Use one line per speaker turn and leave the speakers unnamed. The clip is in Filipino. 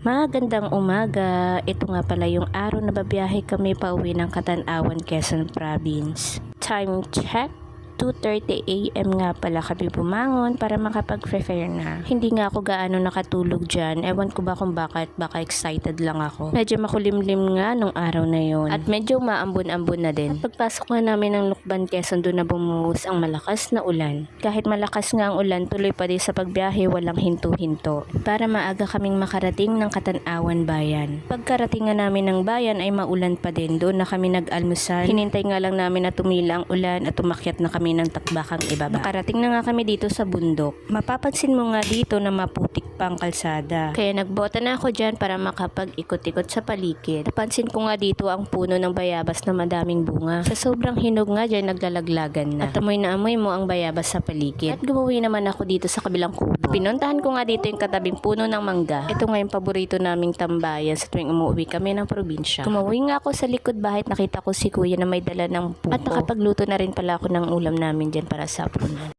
Magandang umaga. Ito nga pala yung araw na babiyahe kami pa uwi ng Katanawan, Quezon Province. Time check. 2.30 a.m. nga pala kami bumangon para makapag-prepare na. Hindi nga ako gaano nakatulog dyan. Ewan ko ba kung bakit. Baka excited lang ako. Medyo makulimlim nga nung araw na yon At medyo maambon-ambon na din. At pagpasok nga namin ng Lukban, Quezon, doon na bumuhos ang malakas na ulan. Kahit malakas nga ang ulan, tuloy pa din sa pagbiyahe, walang hinto-hinto. Para maaga kaming makarating ng Katanawan Bayan. Pagkarating nga namin ng bayan ay maulan pa din. Doon na kami nag-almusal. Hinintay nga lang namin na tumila ang ulan at umakyat na kami ng takbakang ibaba. Nakarating na nga kami dito sa bundok. Mapapansin mo nga dito na maputik pa ang kalsada. Kaya nagbota na ako dyan para makapag-ikot-ikot sa paligid. Napansin ko nga dito ang puno ng bayabas na madaming bunga. Sa sobrang hinog nga dyan naglalaglagan na. At amoy na amoy mo ang bayabas sa paligid. At gumawi naman ako dito sa kabilang kubo. Pinuntahan ko nga dito yung katabing puno ng mangga. Ito nga yung paborito naming tambayan sa tuwing umuwi kami ng probinsya. Kumawi nga ako sa likod bahay nakita ko si kuya na may dala ng puko. At nakapagluto na rin pala ako ng ulam namin dyan para sa punan.